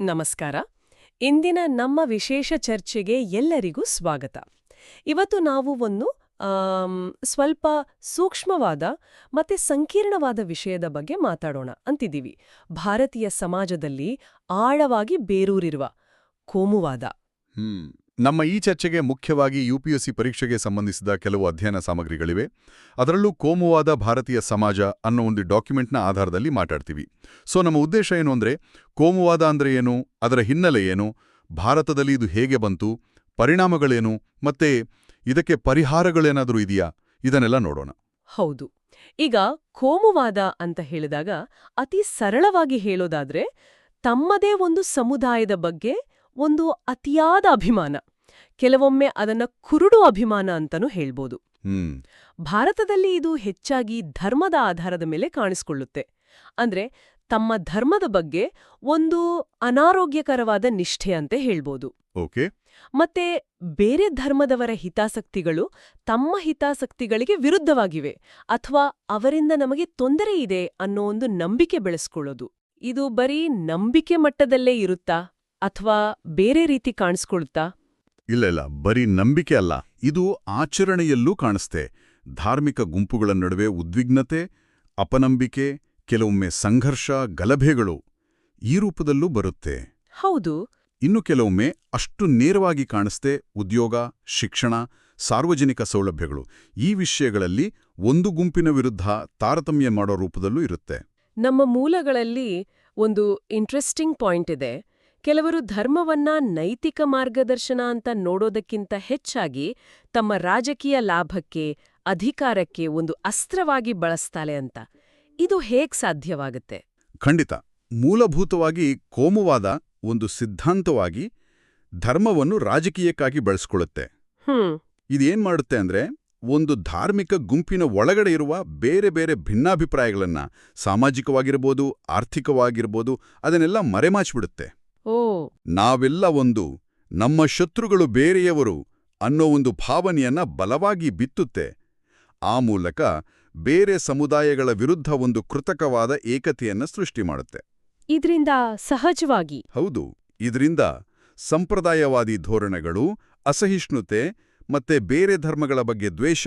ನಮಸ್ಕಾರ. ಇಂದಿನ ನಮ್ಮ ವಿಶೇಷ ಚರ್ಚೆಗೆ ಎಲ್ಲರಿಗೂ ಸ್ವಾಗತ. ಇವತ್ತು ನಾವು ಒಂದು ಸ್ವಲ್ಪ ಸೂಕ್ಷ್ಮವಾದ ಮತ್ತೆ ಸಂಕೀರ್ಣವಾದ ವಿಷಯದ ಬಗ್ಗೆ ಮಾತಾಡೋಣ ಅಂತಿದ್ದೀವಿ. ಭಾರತೀಯ ಸಮಾಜದಲ್ಲಿ ಆಳವಾಗಿ ಬೇರೂರಿರುವ ಕೋಮುವಾದ. ನಮ್ಮ ಈ ಚರ್ಚೆಗೆ ಮುಖ್ಯವಾಗಿ ಯುಪಿಎಸ್ಸಿ ಪರೀಕ್ಷೆಗೆ ಸಂಬಂಧಿಸಿದ ಕೆಲವು ಅಧ್ಯಯನ ಸಾಮಗ್ರಿಗಳಿವೆ. ಅದರಲ್ಲೂ ಕೋಮುವಾದ ಭಾರತೀಯ ಸಮಾಜ ಅನ್ನೋ ಒಂದು ಡಾಕ್ಯುಮೆಂಟ್ನ ಆಧಾರದಲ್ಲಿ ಮಾತಾಡ್ತೀವಿ. ಸೊ, ನಮ್ಮ ಉದ್ದೇಶ ಏನು ಅಂದರೆ, ಕೋಮುವಾದ ಅಂದ್ರೆ ಏನು, ಅದರ ಹಿನ್ನೆಲೆ ಏನು, ಭಾರತದಲ್ಲಿ ಇದು ಹೇಗೆ ಬಂತು, ಪರಿಣಾಮಗಳೇನು, ಮತ್ತೆ ಇದಕ್ಕೆ ಪರಿಹಾರಗಳೇನಾದರೂ ಇದೆಯಾ, ಇದನ್ನೆಲ್ಲ ನೋಡೋಣ. ಹೌದು. ಈಗ ಕೋಮುವಾದ ಅಂತ ಹೇಳಿದಾಗ ಅತಿ ಸರಳವಾಗಿ ಹೇಳೋದಾದ್ರೆ, ತಮ್ಮದೇ ಒಂದು ಸಮುದಾಯದ ಬಗ್ಗೆ ಒಂದು ಅತಿಯಾದ ಅಭಿಮಾನ. ಕೆಲವೊಮ್ಮೆ ಅದನ್ನ ಕುರುಡು ಅಭಿಮಾನ ಅಂತನೂ ಹೇಳ್ಬೋದು. ಭಾರತದಲ್ಲಿ ಇದು ಹೆಚ್ಚಾಗಿ ಧರ್ಮದ ಆಧಾರದ ಮೇಲೆ ಕಾಣಿಸ್ಕೊಳ್ಳುತ್ತೆ. ಅಂದ್ರೆ ತಮ್ಮ ಧರ್ಮದ ಬಗ್ಗೆ ಒಂದು ಅನಾರೋಗ್ಯಕರವಾದ ನಿಷ್ಠೆ ಅಂತ ಹೇಳ್ಬೋದು. ಓಕೆ. ಮತ್ತೆ ಬೇರೆ ಧರ್ಮದವರ ಹಿತಾಸಕ್ತಿಗಳು ತಮ್ಮ ಹಿತಾಸಕ್ತಿಗಳಿಗೆ ವಿರುದ್ಧವಾಗಿವೆ. ಅಥವಾ ಅವರಿಂದ ನಮಗೆ ತೊಂದರೆ ಇದೆ ಅನ್ನೋ ಒಂದು ನಂಬಿಕೆ ಬೆಳೆಸ್ಕೊಳ್ಳೋದು. ಇದು ಬರೀ ನಂಬಿಕೆ ಮಟ್ಟದಲ್ಲೇ ಇರುತ್ತಾ ಅಥವಾ ಬೇರೆ ರೀತಿ ಕಾಣಿಸ್ಕೊಳುತ್ತಾ ಇಲ್ಲ ಇಲ್ಲ ಬರೀ ನಂಬಿಕೆ ಅಲ್ಲ. ಇದು ಆಚರಣೆಯಲ್ಲೂ ಕಾಣಿಸ್ತೆ. ಧಾರ್ಮಿಕ ಗುಂಪುಗಳ ನಡುವೆ ಉದ್ವಿಗ್ನತೆ ಅಪನಂಬಿಕೆ ಕೆಲವೊಮ್ಮೆ ಸಂಘರ್ಷ ಗಲಭೆಗಳು ಈ ರೂಪದಲ್ಲೂ ಬರುತ್ತೆ. ಹೌದು. ಇನ್ನು ಕೆಲವೊಮ್ಮೆ ಅಷ್ಟು ನೇರವಾಗಿ ಕಾಣಿಸ್ತೆ ಉದ್ಯೋಗ ಶಿಕ್ಷಣ ಸಾರ್ವಜನಿಕ ಸೌಲಭ್ಯಗಳು. ಈ ವಿಷಯಗಳಲ್ಲಿ ಒಂದು ಗುಂಪಿನ ವಿರುದ್ಧ ತಾರತಮ್ಯ ಮಾಡೋ ರೂಪದಲ್ಲೂ ಇರುತ್ತೆ. ನಮ್ಮ ಮೂಲಗಳಲ್ಲಿ ಒಂದು ಇಂಟ್ರೆಸ್ಟಿಂಗ್ ಪಾಯಿಂಟ್ ಇದೆ. ಕೆಲವರು ಧರ್ಮವನ್ನ ನೈತಿಕ ಮಾರ್ಗದರ್ಶನ ಅಂತ ನೋಡೋದಕ್ಕಿಂತ ಹೆಚ್ಚಾಗಿ ತಮ್ಮ ರಾಜಕೀಯ ಲಾಭಕ್ಕೆ ಅಧಿಕಾರಕ್ಕೆ ಒಂದು ಅಸ್ತ್ರವಾಗಿ ಬಳಸ್ತಾಳೆ ಅಂತ. ಇದು ಹೇಗ್ ಸಾಧ್ಯವಾಗುತ್ತೆ? ಖಂಡಿತ. ಮೂಲಭೂತವಾಗಿ ಕೋಮುವಾದ ಒಂದು ಸಿದ್ಧಾಂತವಾಗಿ ಧರ್ಮವನ್ನು ರಾಜಕೀಯಕ್ಕಾಗಿ ಬಳಸ್ಕೊಳ್ಳುತ್ತೆ. ಇದೇನ್ ಮಾಡುತ್ತೆ ಅಂದ್ರೆ ಒಂದು ಧಾರ್ಮಿಕ ಗುಂಪಿನ ಒಳಗಡೆ ಇರುವ ಬೇರೆ ಬೇರೆ ಭಿನ್ನಾಭಿಪ್ರಾಯಗಳನ್ನ ಸಾಮಾಜಿಕವಾಗಿರ್ಬೋದು ಆರ್ಥಿಕವಾಗಿರ್ಬೋದು ಅದನ್ನೆಲ್ಲ ಮರೆಮಾಚಿಬಿಡುತ್ತೆ. ನಾವೆಲ್ಲ ಒಂದು ನಮ್ಮ ಶತ್ರುಗಳು ಬೇರೆಯವರು ಅನ್ನೋ ಒಂದು ಭಾವನೆಯನ್ನ ಬಲವಾಗಿ ಬಿತ್ತುತ್ತೆ. ಆ ಮೂಲಕ ಬೇರೆ ಸಮುದಾಯಗಳ ವಿರುದ್ಧ ಒಂದು ಕೃತಕವಾದ ಏಕತೆಯನ್ನ ಸೃಷ್ಟಿ ಮಾಡುತ್ತೆ. ಇದ್ರಿಂದ ಸಹಜವಾಗಿ ಹೌದು ಇದರಿಂದ ಸಂಪ್ರದಾಯವಾದಿ ಧೋರಣೆಗಳು ಅಸಹಿಷ್ಣುತೆ ಮತ್ತೆ ಬೇರೆ ಧರ್ಮಗಳ ಬಗ್ಗೆ ದ್ವೇಷ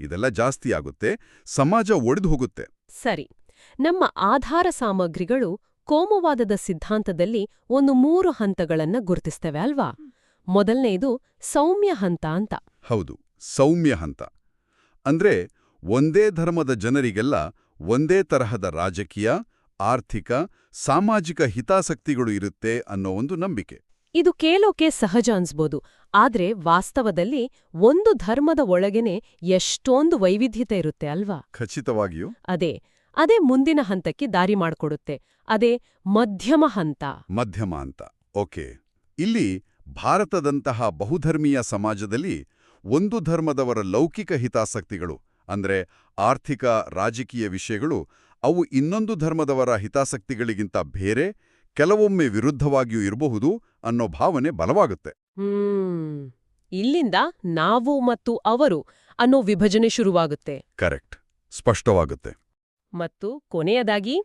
ಇದೆಲ್ಲ ಜಾಸ್ತಿಯಾಗುತ್ತೆ ಸಮಾಜ ಒಡೆದು ಹೋಗುತ್ತೆ. ಸರಿ ನಮ್ಮ ಆಧಾರ ಸಾಮಗ್ರಿಗಳು ಕೋಮುವಾದದ ಸಿದ್ಧಾಂತದಲ್ಲಿ ಒಂದು ಮೂರು ಹಂತಗಳನ್ನ ಗುರುತಿಸ್ತೇವೆ ಅಲ್ವಾ? ಮೊದಲನೆಯದು ಸೌಮ್ಯ ಹಂತ ಅಂತ. ಹೌದು ಸೌಮ್ಯ ಹಂತ. ಅಂದ್ರೆ ಒಂದೇ ಧರ್ಮದ ಜನರಿಗೆಲ್ಲ ಒಂದೇ ತರಹದ ರಾಜಕೀಯ ಆರ್ಥಿಕ ಸಾಮಾಜಿಕ ಹಿತಾಸಕ್ತಿಗಳು ಇರುತ್ತೆ ಅನ್ನೋ ಒಂದು ನಂಬಿಕೆ. ಇದು ಕೇಳೋಕೆ ಸಹಜ ಅನ್ಸ್ಬೋದು. ಆದ್ರೆ ವಾಸ್ತವದಲ್ಲಿ ಒಂದು ಧರ್ಮದ ಒಳಗೆನೆ ಎಷ್ಟೊಂದು ವೈವಿಧ್ಯತೆ ಇರುತ್ತೆ ಅಲ್ವಾ? ಖಚಿತವಾಗಿಯೂ. ಅದೇ ಅದೇ ಮುಂದಿನ ಹಂತಕ್ಕೆ ದಾರಿ ಮಾಡ್ಕೊಡುತ್ತೆ. ಅದೇ ಮಧ್ಯಮ ಹಂತ. ಮಧ್ಯಮ ಅಂತ ಓಕೆ. ಇಲ್ಲಿ ಭಾರತದಂತಹ ಬಹುಧರ್ಮೀಯ ಸಮಾಜದಲ್ಲಿ ಒಂದು ಧರ್ಮದವರ ಲೌಕಿಕ ಹಿತಾಸಕ್ತಿಗಳು ಅಂದ್ರೆ ಆರ್ಥಿಕ ರಾಜಕೀಯ ವಿಷಯಗಳು ಅವು ಇನ್ನೊಂದು ಧರ್ಮದವರ ಹಿತಾಸಕ್ತಿಗಳಿಗಿಂತ ಬೇರೆ ಕೆಲವೊಮ್ಮೆ ವಿರುದ್ಧವಾಗಿಯೂ ಇರಬಹುದು ಅನ್ನೋ ಭಾವನೆ ಬಲವಾಗುತ್ತೆ. ಇಲ್ಲಿಂದ ನಾವು ಮತ್ತು ಅವರು ಅನ್ನೋ ವಿಭಜನೆ ಶುರುವಾಗುತ್ತೆ. ಕರೆಕ್ಟ್. ಸ್ಪಷ್ಟವಾಗುತ್ತೆ. ಮತ್ತು ಕೊನೆಯದಾಗಿ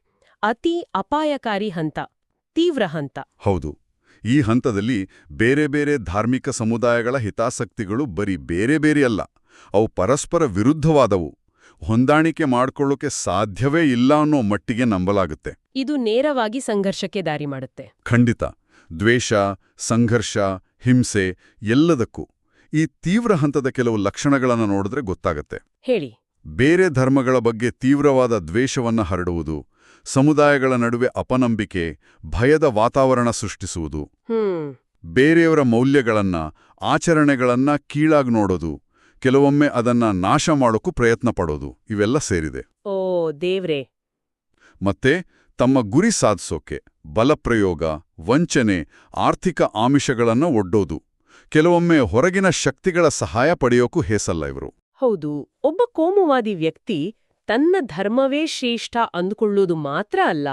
ಅತಿ ಅಪಾಯಕಾರಿ ಹಂತ ತೀವ್ರ ಹಂತ. ಹೌದು. ಈ ಹಂತದಲ್ಲಿ ಬೇರೆ ಬೇರೆ ಧಾರ್ಮಿಕ ಸಮುದಾಯಗಳ ಹಿತಾಸಕ್ತಿಗಳು ಬರೀ ಬೇರೆ ಬೇರೆ ಅಲ್ಲ ಅವು ಪರಸ್ಪರ ವಿರುದ್ಧವಾದವು. ಹೊಂದಾಣಿಕೆ ಮಾಡಿಕೊಳ್ಳೋಕೆ ಸಾಧ್ಯವೇ ಇಲ್ಲ ಅನ್ನೋ ಮಟ್ಟಿಗೆ ನಂಬಲಾಗುತ್ತೆ. ಇದು ನೇರವಾಗಿ ಸಂಘರ್ಷಕ್ಕೆ ದಾರಿ ಮಾಡುತ್ತೆ. ಖಂಡಿತ. ದ್ವೇಷ ಸಂಘರ್ಷ ಹಿಂಸೆ ಎಲ್ಲದಕ್ಕೂ ಈ ತೀವ್ರ ಹಂತದ ಕೆಲವು ಲಕ್ಷಣಗಳನ್ನು ನೋಡಿದ್ರೆ ಗೊತ್ತಾಗತ್ತೆ. ಹೇಳಿ. ಬೇರೆ ಧರ್ಮಗಳ ಬಗ್ಗೆ ತೀವ್ರವಾದ ದ್ವೇಷವನ್ನ ಹರಡುವುದು ಸಮುದಾಯಗಳ ನಡುವೆ ಅಪನಂಬಿಕೆ ಭಯದ ವಾತಾವರಣ ಸೃಷ್ಟಿಸುವುದು. ಬೇರೆಯವರ ಮೌಲ್ಯಗಳನ್ನ ಆಚರಣೆಗಳನ್ನ ಕೀಳಾಗಿ ನೋಡೋದು ಕೆಲವೊಮ್ಮೆ ಅದನ್ನ ನಾಶ ಮಾಡೋಕ್ಕೂ ಪ್ರಯತ್ನ ಪಡೋದು ಇವೆಲ್ಲ ಸೇರಿದೆ. ಓ ದೇವ್ರೆ. ಮತ್ತೆ ತಮ್ಮ ಗುರಿ ಸಾಧಿಸೋಕೆ ಬಲಪ್ರಯೋಗ ವಂಚನೆ ಆರ್ಥಿಕ ಆಮಿಷಗಳನ್ನ ಒಡ್ಡೋದು ಕೆಲವೊಮ್ಮೆ ಹೊರಗಿನ ಶಕ್ತಿಗಳ ಸಹಾಯ ಪಡೆಯೋಕ್ಕೂ ಹೇಸಲ್ಲ ಇವರು. ಹೌದು ಒಬ್ಬ ಕೋಮುವಾದಿ ವ್ಯಕ್ತಿ ತನ್ನ ಧರ್ಮವೇ ಶ್ರೇಷ್ಠ ಅಂದುಕೊಳ್ಳೋದು ಮಾತ್ರ ಅಲ್ಲ,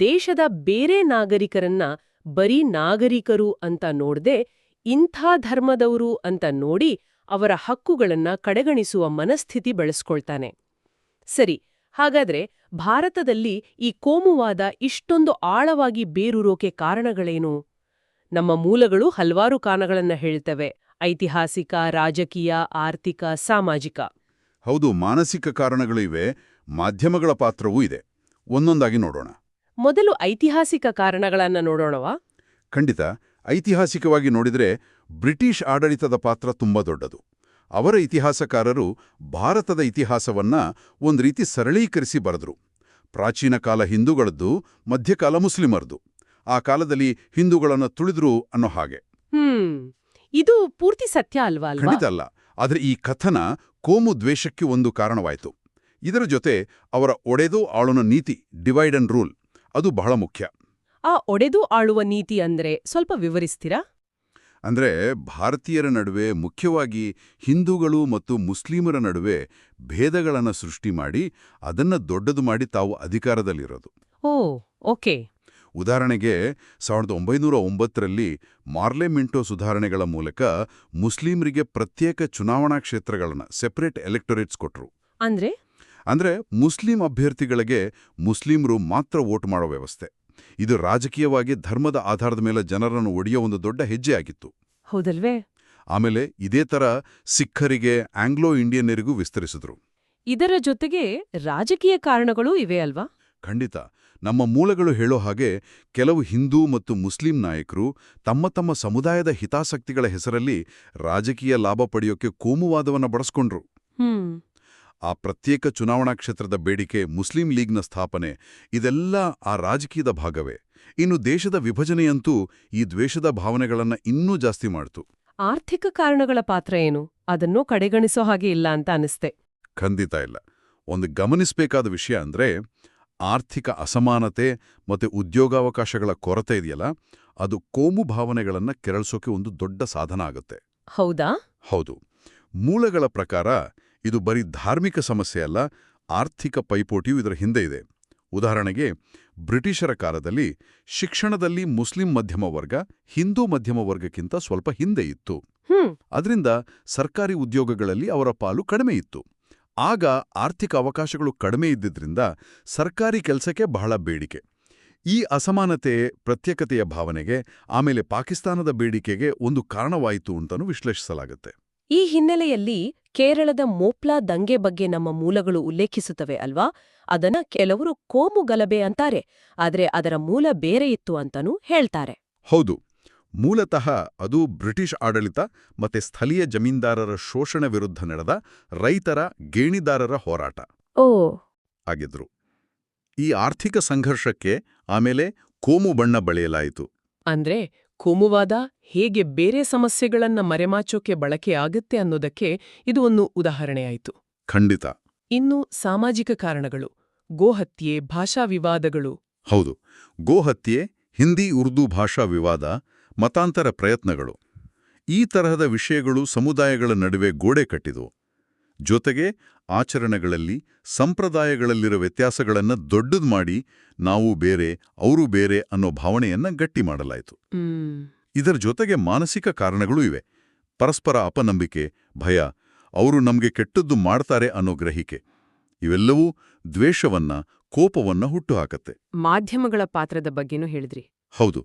ದೇಶದ ಬೇರೆ ನಾಗರಿಕರನ್ನ ಬರೀ ನಾಗರಿಕರು ಅಂತ ನೋಡದೆ ಇಂಥ ಧರ್ಮದವರು ಅಂತ ನೋಡಿ ಅವರ ಹಕ್ಕುಗಳನ್ನ ಕಡೆಗಣಿಸುವ ಮನಸ್ಥಿತಿ ಬೆಳೆಸ್ಕೊಳ್ತಾನೆ. ಸರಿ, ಹಾಗಾದ್ರೆ ಭಾರತದಲ್ಲಿ ಈ ಕೋಮುವಾದ ಇಷ್ಟೊಂದು ಆಳವಾಗಿ ಬೇರೂರೋಕೆ ಕಾರಣಗಳೇನು? ನಮ್ಮ ಮೂಲಗಳು ಹಲವಾರು ಕಾರಣಗಳನ್ನ ಹೇಳ್ತವೆ, ಐತಿಹಾಸಿಕ, ರಾಜಕೀಯ, ಆರ್ಥಿಕ, ಸಾಮಾಜಿಕ. ಹೌದು ಮಾನಸಿಕ ಕಾರಣಗಳು ಇವೆ ಮಾಧ್ಯಮಗಳ ಪಾತ್ರವೂ ಇದೆ. ಒಂದೊಂದಾಗಿ ನೋಡೋಣ. ಮೊದಲು ಐತಿಹಾಸಿಕ ಕಾರಣಗಳನ್ನು ನೋಡೋಣವಾ? ಖಂಡಿತ. ಐತಿಹಾಸಿಕವಾಗಿ ನೋಡಿದರೆ ಬ್ರಿಟಿಷ್ ಆಡಳಿತದ ಪಾತ್ರ ತುಂಬ ದೊಡ್ಡದು. ಅವರ ಇತಿಹಾಸಕಾರರು ಭಾರತದ ಇತಿಹಾಸವನ್ನ ಒಂದು ರೀತಿ ಸರಳೀಕರಿಸಿ ಬರೆದ್ರು. ಪ್ರಾಚೀನ ಕಾಲ ಹಿಂದೂಗಳದ್ದು ಮಧ್ಯಕಾಲ ಮುಸ್ಲಿಮರದು. ಆ ಕಾಲದಲ್ಲಿ ಹಿಂದೂಗಳನ್ನು ತುಳಿದ್ರು ಅನ್ನೋ ಹಾಗೆ. ಇದು ಪೂರ್ತಿ ಸತ್ಯ ಅಲ್ವಾ ಅಲ್ವಾ? ಖಂಡಿತ ಅಲ್ಲ. ಆದರೆ ಈ ಕಥನ ಕೋಮು ದ್ವೇಷಕ್ಕೆ ಒಂದು ಕಾರಣವಾಯಿತು. ಇದರ ಜೊತೆ ಅವರ ಒಡೆದು ಆಳುವ ನೀತಿ ಡಿವೈಡ್ ಅಂಡ್ ರೂಲ್ ಅದು ಬಹಳ ಮುಖ್ಯ. ಆ ಒಡೆದು ಆಳುವ ನೀತಿ ಅಂದ್ರೆ ಸ್ವಲ್ಪ ವಿವರಿಸ್ತೀರಾ? ಅಂದ್ರೆ ಭಾರತೀಯರ ನಡುವೆ ಮುಖ್ಯವಾಗಿ ಹಿಂದೂಗಳು ಮತ್ತು ಮುಸ್ಲಿಮರ ನಡುವೆ ಭೇದಗಳನ್ನು ಸೃಷ್ಟಿ ಮಾಡಿ ಅದನ್ನ ದೊಡ್ಡದು ಮಾಡಿ ತಾವು ಅಧಿಕಾರದಲ್ಲಿರೋದು. ಓ ಓಕೆ. ಉದಾಹರಣೆಗೆ ಸಾವಿರದ ಒಂಬೈನೂರ ಒಂಬತ್ತರಲ್ಲಿ ಮಾರ್ಲೆ ಮಿಂಟೋ ಸುಧಾರಣೆಗಳ ಮೂಲಕ ಮುಸ್ಲಿಮರಿಗೆ ಪ್ರತ್ಯೇಕ ಚುನಾವಣಾ ಕ್ಷೇತ್ರಗಳನ್ನು ಸೆಪರೇಟ್ ಎಲೆಕ್ಟೊರೇಟ್ಸ್ ಕೊಟ್ಟರು ಅಂದ್ರೆ? ಅಂದ್ರೆ ಮುಸ್ಲಿಂ ಅಭ್ಯರ್ಥಿಗಳಿಗೆ ಮುಸ್ಲಿಮರು ಮಾತ್ರ ವೋಟ್ ಮಾಡೋ ವ್ಯವಸ್ಥೆ. ಇದು ರಾಜಕೀಯವಾಗಿ ಧರ್ಮದ ಆಧಾರದ ಮೇಲೆ ಜನರನ್ನು ಒಡೆಯೋ ಒಂದು ದೊಡ್ಡ ಹೆಜ್ಜೆಯಾಗಿತ್ತು ಹೌದಲ್ವೇ? ಆಮೇಲೆ ಇದೇ ತರ ಸಿಖ್ಖರಿಗೆ ಆಂಗ್ಲೋ ಇಂಡಿಯನ್ನರಿಗೂ ವಿಸ್ತರಿಸಿದ್ರು. ಇದರ ಜೊತೆಗೆ ರಾಜಕೀಯ ಕಾರಣಗಳು ಇವೆ ಅಲ್ವಾ? ಖಂಡಿತ. ನಮ್ಮ ಮೂಲಗಳು ಹೇಳೋ ಹಾಗೆ ಕೆಲವು ಹಿಂದೂ ಮತ್ತು ಮುಸ್ಲಿಂ ನಾಯಕರು ತಮ್ಮ ತಮ್ಮ ಸಮುದಾಯದ ಹಿತಾಸಕ್ತಿಗಳ ಹೆಸರಲ್ಲಿ ರಾಜಕೀಯ ಲಾಭ ಪಡೆಯೋಕೆ ಕೋಮುವಾದವನ್ನು ಬಳಸ್ಕೊಂಡ್ರು ಹ್ಮ್. ಆ ಪ್ರತ್ಯೇಕ ಚುನಾವಣಾ ಕ್ಷೇತ್ರದ ಬೇಡಿಕೆ ಮುಸ್ಲಿಂ ಲೀಗ್ನ ಸ್ಥಾಪನೆ ಇದೆಲ್ಲ ಆ ರಾಜಕೀಯದ ಭಾಗವೇ. ಇನ್ನು ದೇಶದ ವಿಭಜನೆಯಂತೂ ಈ ದ್ವೇಷದ ಭಾವನೆಗಳನ್ನ ಇನ್ನೂ ಜಾಸ್ತಿ ಮಾಡ್ತು. ಆರ್ಥಿಕ ಕಾರಣಗಳ ಪಾತ್ರ ಏನು? ಅದನ್ನೂ ಕಡೆಗಣಿಸೋ ಹಾಗೆ ಇಲ್ಲ ಅಂತ ಅನಿಸ್ತೆ. ಖಂಡಿತ ಇಲ್ಲ. ಒಂದು ಗಮನಿಸಬೇಕಾದ ವಿಷಯ ಅಂದ್ರೆ ಆರ್ಥಿಕ ಅಸಮಾನತೆ ಮತ್ತೆ ಉದ್ಯೋಗಾವಕಾಶಗಳ ಕೊರತೆ ಇದೆಯಲ್ಲ ಅದು ಕೋಮು ಭಾವನೆಗಳನ್ನು ಕೆರಳಿಸೋಕೆ ಒಂದು ದೊಡ್ಡ ಸಾಧನ ಆಗುತ್ತೆ. ಹೌದಾ? ಹೌದು. ಮೂಲಗಳ ಪ್ರಕಾರ ಇದು ಬರೀ ಧಾರ್ಮಿಕ ಸಮಸ್ಯೆ ಅಲ್ಲ ಆರ್ಥಿಕ ಪೈಪೋಟಿಯೂ ಇದರ ಹಿಂದೆ ಇದೆ. ಉದಾಹರಣೆಗೆ ಬ್ರಿಟಿಷರ ಕಾಲದಲ್ಲಿ ಶಿಕ್ಷಣದಲ್ಲಿ ಮುಸ್ಲಿಂ ಮಧ್ಯಮ ವರ್ಗ ಹಿಂದೂ ಮಧ್ಯಮ ವರ್ಗಕ್ಕಿಂತ ಸ್ವಲ್ಪ ಹಿಂದೆ ಇತ್ತು. ಅದರಿಂದ ಸರ್ಕಾರಿ ಉದ್ಯೋಗಗಳಲ್ಲಿ ಅವರ ಪಾಲು ಕಡಿಮೆ ಇತ್ತು. ಆಗ ಆರ್ಥಿಕ ಅವಕಾಶಗಳು ಕಡಿಮೆ ಇದ್ದಿದ್ರಿಂದ ಸರ್ಕಾರಿ ಕೆಲಸಕ್ಕೆ ಬಹಳ ಬೇಡಿಕೆ. ಈ ಅಸಮಾನತೆ ಪ್ರತ್ಯೇಕತೆಯ ಭಾವನೆಗೆ ಆಮೇಲೆ ಪಾಕಿಸ್ತಾನದ ಬೇಡಿಕೆಗೆ ಒಂದು ಕಾರಣವಾಯಿತು ಅಂತಲೂ ವಿಶ್ಲೇಷಿಸಲಾಗುತ್ತೆ. ಈ ಹಿನ್ನೆಲೆಯಲ್ಲಿ ಕೇರಳದ ಮೋಪ್ಲಾ ದಂಗೆ ಬಗ್ಗೆ ನಮ್ಮ ಮೂಲಗಳು ಉಲ್ಲೇಖಿಸುತ್ತವೆ ಅಲ್ವಾ? ಅದನ್ನ ಕೆಲವರು ಕೋಮು ಗಲಭೆ ಅಂತಾರೆ ಆದರೆ ಅದರ ಮೂಲ ಬೇರೆ ಇತ್ತು ಅಂತನೂ ಹೇಳ್ತಾರೆ. ಹೌದು. ಮೂಲತಃ ಅದು ಬ್ರಿಟಿಷ್ ಆಡಳಿತ ಮತ್ತೆ ಸ್ಥಳೀಯ ಜಮೀನ್ದಾರರ ಶೋಷಣೆ ವಿರುದ್ಧ ನಡೆದ ರೈತರ ಗೇಣಿದಾರರ ಹೋರಾಟ ಓ. ಆಗಿದ್ರು. ಈ ಆರ್ಥಿಕ ಸಂಘರ್ಷಕ್ಕೆ ಆಮೇಲೆ ಕೋಮು ಬಣ್ಣ ಬಳೆಯಲಾಯಿತು. ಅಂದ್ರೆ ಕೋಮುವಾದ ಹೇಗೆ ಬೇರೆ ಸಮಸ್ಯೆಗಳನ್ನ ಮರೆಮಾಚೋಕೆ ಬಳಕೆ ಆಗುತ್ತೆ ಅನ್ನೋದಕ್ಕೆ ಇದು ಒಂದು ಉದಾಹರಣೆಯಾಯಿತು. ಖಂಡಿತ. ಇನ್ನು ಸಾಮಾಜಿಕ ಕಾರಣಗಳು ಗೋಹತ್ಯೆ ಭಾಷಾ ವಿವಾದಗಳು. ಹೌದು. ಗೋಹತ್ಯೆ ಹಿಂದಿ ಉರ್ದು ಭಾಷಾ ವಿವಾದ ಮತಾಂತರ ಪ್ರಯತ್ನಗಳು. ಈ ತರಹದ ವಿಷಯಗಳು ಸಮುದಾಯಗಳ ನಡುವೆ ಗೋಡೆ ಕಟ್ಟಿದವು. ಜೊತೆಗೆ ಆಚರಣೆಗಳಲ್ಲಿ ಸಂಪ್ರದಾಯಗಳಲ್ಲಿರೋ ವ್ಯತ್ಯಾಸಗಳನ್ನು ದೊಡ್ಡದು ಮಾಡಿ ನಾವು ಬೇರೆ ಅವರು ಬೇರೆ ಅನ್ನೋ ಭಾವನೆಯನ್ನ ಗಟ್ಟಿ ಮಾಡಲಾಯಿತು. ಇದರ ಜೊತೆಗೆ ಮಾನಸಿಕ ಕಾರಣಗಳೂ ಇವೆ. ಪರಸ್ಪರ ಅಪನಂಬಿಕೆ ಭಯ ಅವರು ನಮಗೆ ಕೆಟ್ಟದ್ದು ಮಾಡ್ತಾರೆ ಅನ್ನೋ ಗ್ರಹಿಕೆ. ಇವೆಲ್ಲವೂ ದ್ವೇಷವನ್ನ ಕೋಪವನ್ನ ಹುಟ್ಟುಹಾಕತ್ತೆ ಮಾಧ್ಯಮಗಳ ಪಾತ್ರದ ಬಗ್ಗೆನೂ ಹೇಳಿದ್ರಿ. ಹೌದು.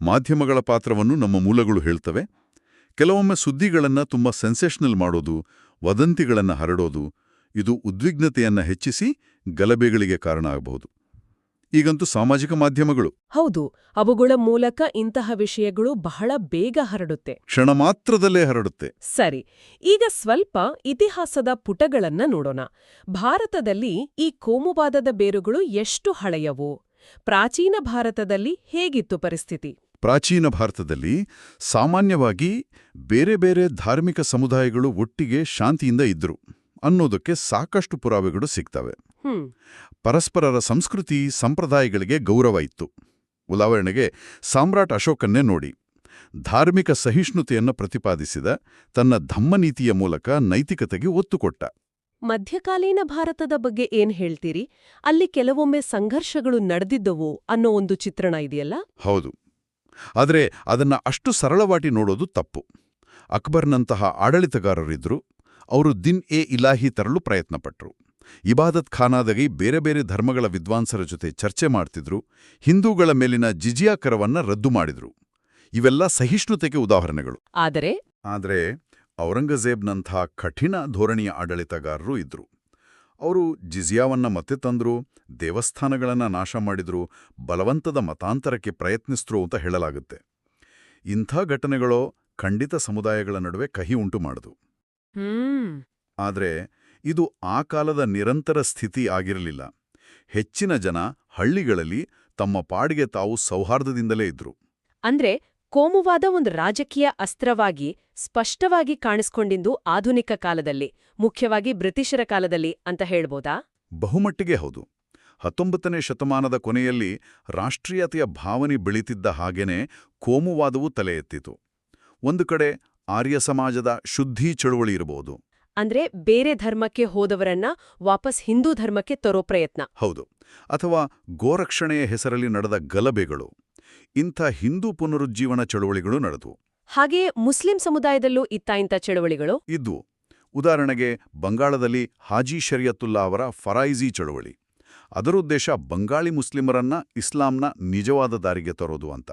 ಮಾಧ್ಯಮಗಳ ಪಾತ್ರವನ್ನು ನಮ್ಮ ಮೂಲಗಳು ಹೇಳ್ತವೆ. ಕೆಲವೊಮ್ಮೆ ಸುದ್ದಿಗಳನ್ನು ತುಂಬಾ ಸೆನ್ಸೇಷನಲ್ ಮಾಡೋದು ವದಂತಿಗಳನ್ನು ಹರಡೋದು ಇದು ಉದ್ವಿಗ್ನತೆಯನ್ನು ಹೆಚ್ಚಿಸಿ ಗಲಭೆಗಳಿಗೆ ಕಾರಣ ಆಗಬಹುದು. ಈಗಂತೂ ಸಾಮಾಜಿಕ ಮಾಧ್ಯಮಗಳು. ಹೌದು ಅವುಗಳ ಮೂಲಕ ಇಂತಹ ವಿಷಯಗಳು ಬಹಳ ಬೇಗ ಹರಡುತ್ತೆ. ಕ್ಷಣ ಮಾತ್ರದಲ್ಲೇ ಹರಡುತ್ತೆ. ಸರಿ ಈಗ ಸ್ವಲ್ಪ ಇತಿಹಾಸದ ಪುಟಗಳನ್ನ ನೋಡೋಣ. ಭಾರತದಲ್ಲಿ ಈ ಕೋಮುವಾದದ ಬೇರುಗಳು ಎಷ್ಟು ಹಳೆಯವು? ಪ್ರಾಚೀನ ಭಾರತದಲ್ಲಿ ಹೇಗಿತ್ತು ಪರಿಸ್ಥಿತಿ? ಪ್ರಾಚೀನ ಭಾರತದಲ್ಲಿ ಸಾಮಾನ್ಯವಾಗಿ ಬೇರೆ ಬೇರೆ ಧಾರ್ಮಿಕ ಸಮುದಾಯಗಳು ಒಟ್ಟಿಗೆ ಶಾಂತಿಯಿಂದ ಇದ್ರು ಅನ್ನೋದಕ್ಕೆ ಸಾಕಷ್ಟು ಪುರಾವೆಗಳು ಸಿಗ್ತವೆ. ಪರಸ್ಪರರ ಸಂಸ್ಕೃತಿ ಸಂಪ್ರದಾಯಗಳಿಗೆ ಗೌರವ ಇತ್ತು. ಉದಾಹರಣೆಗೆ ಸಾಮ್ರಾಟ್ ಅಶೋಕನ್ನೇ ನೋಡಿ. ಧಾರ್ಮಿಕ ಸಹಿಷ್ಣುತೆಯನ್ನು ಪ್ರತಿಪಾದಿಸಿದ ತನ್ನ ಧಮ್ಮನೀತಿಯ ಮೂಲಕ ನೈತಿಕತೆಗೆ ಒತ್ತು ಕೊಟ್ಟ. ಮಧ್ಯಕಾಲೀನ ಭಾರತದ ಬಗ್ಗೆ ಏನ್ ಹೇಳ್ತೀರಿ? ಅಲ್ಲಿ ಕೆಲವೊಮ್ಮೆ ಸಂಘರ್ಷಗಳು ನಡೆದಿದ್ದವು ಅನ್ನೋ ಒಂದು ಚಿತ್ರಣ ಇದೆಯಲ್ಲ? ಹೌದು. ಆದರೆ ಅದನ್ನ ಅಷ್ಟು ಸರಳವಾಗಿ ನೋಡೋದು ತಪ್ಪು. ಅಕ್ಬರ್ನಂತಹ ಆಡಳಿತಗಾರರಿದ್ದರು ಅವರು ದಿನ್ ಎ ಇಲಾಹಿ ತರಲು ಪ್ರಯತ್ನಪಟ್ಟರು ಇಬಾದತ್ ಖಾನಾದಗಿ ಬೇರೆ ಬೇರೆ ಧರ್ಮಗಳ ವಿದ್ವಾಂಸರ ಜೊತೆ ಚರ್ಚೆ ಮಾಡ್ತಿದ್ರು ಹಿಂದೂಗಳ ಮೇಲಿನ ಜಿಜಿಯಾ ಕರವನ್ನ ರದ್ದು ಮಾಡಿದ್ರು. ಇವೆಲ್ಲ ಸಹಿಷ್ಣುತೆಗೆ ಉದಾಹರಣೆಗಳು. ಆದರೆ? ಆದರೆ ಔರಂಗಜೇಬ್ನಂಥ ಕಠಿಣ ಧೋರಣೆಯ ಆಡಳಿತಗಾರರು ಇದ್ರು. ಅವರು ಜಿಜಿಯಾವನ್ನ ಮತ್ತೆ ತಂದ್ರು ದೇವಸ್ಥಾನಗಳನ್ನ ನಾಶ ಮಾಡಿದ್ರು ಬಲವಂತದ ಮತಾಂತರಕ್ಕೆ ಪ್ರಯತ್ನಿಸಿದ್ರು ಅಂತ ಹೇಳಲಾಗುತ್ತೆ. ಇಂಥ ಘಟನೆಗಳೋ ಖಂಡಿತ ಸಮುದಾಯಗಳ ನಡುವೆ ಕಹಿ ಉಂಟು ಮಾಡಿದು. ಆದರೆ ಇದು ಆ ಕಾಲದ ನಿರಂತರ ಸ್ಥಿತಿ ಆಗಿರಲಿಲ್ಲ. ಹೆಚ್ಚಿನ ಜನ ಹಳ್ಳಿಗಳಲ್ಲಿ ತಮ್ಮ ಪಾಡಿಗೆ ತಾವು ಸೌಹಾರ್ದದಿಂದಲೇ ಇದ್ರು. ಅಂದ್ರೆ ಕೋಮುವಾದ ಒಂದು ರಾಜಕೀಯ ಅಸ್ತ್ರವಾಗಿ ಸ್ಪಷ್ಟವಾಗಿ ಕಾಣಿಸ್ಕೊಂಡಿದ್ದು ಆಧುನಿಕ ಕಾಲದಲ್ಲಿ ಮುಖ್ಯವಾಗಿ ಬ್ರಿಟಿಷರ ಕಾಲದಲ್ಲಿ ಅಂತ ಹೇಳ್ಬೋದಾ? ಬಹುಮಟ್ಟಿಗೆ ಹೌದು. ಹತ್ತೊಂಬತ್ತನೇ ಶತಮಾನದ ಕೊನೆಯಲ್ಲಿ ರಾಷ್ಟ್ರೀಯತೆಯ ಭಾವನೆ ಬೆಳೀತಿದ್ದ ಹಾಗೇನೆ ಕೋಮುವಾದವೂ ತಲೆ ಎತ್ತಿತು ಒಂದು ಕಡೆ ಆರ್ಯ ಸಮಾಜದ ಶುದ್ಧಿ ಚಳುವಳಿ ಇರಬಹುದು ಅಂದ್ರೆ ಬೇರೆ ಧರ್ಮಕ್ಕೆ ಹೋದವರನ್ನ ವಾಪಸ್ ಹಿಂದೂ ಧರ್ಮಕ್ಕೆ ತರೋ ಪ್ರಯತ್ನ. ಹೌದು. ಅಥವಾ ಗೋರಕ್ಷಣೆಯ ಹೆಸರಲ್ಲಿ ನಡೆದ ಗಲಭೆಗಳು. ಇಂಥ ಹಿಂದೂ ಪುನರುಜ್ಜೀವನ ಚಳುವಳಿಗಳು ನಡೆದವು. ಹಾಗೆಯೇ ಮುಸ್ಲಿಂ ಸಮುದಾಯದಲ್ಲೂ ಇತ್ತ ಇಂಥ ಚಳುವಳಿಗಳು? ಇದ್ವು. ಉದಾಹರಣೆಗೆ ಬಂಗಾಳದಲ್ಲಿ ಹಾಜಿ ಶರಿಯತುಲ್ಲಾ ಅವರ ಫರಾಯಿಜಿ ಚಳುವಳಿ. ಅದರ ಉದ್ದೇಶ ಬಂಗಾಳಿ ಮುಸ್ಲಿಮರನ್ನ ಇಸ್ಲಾಂನ ನಿಜವಾದ ದಾರಿಗೆ ತರೋದು ಅಂತ.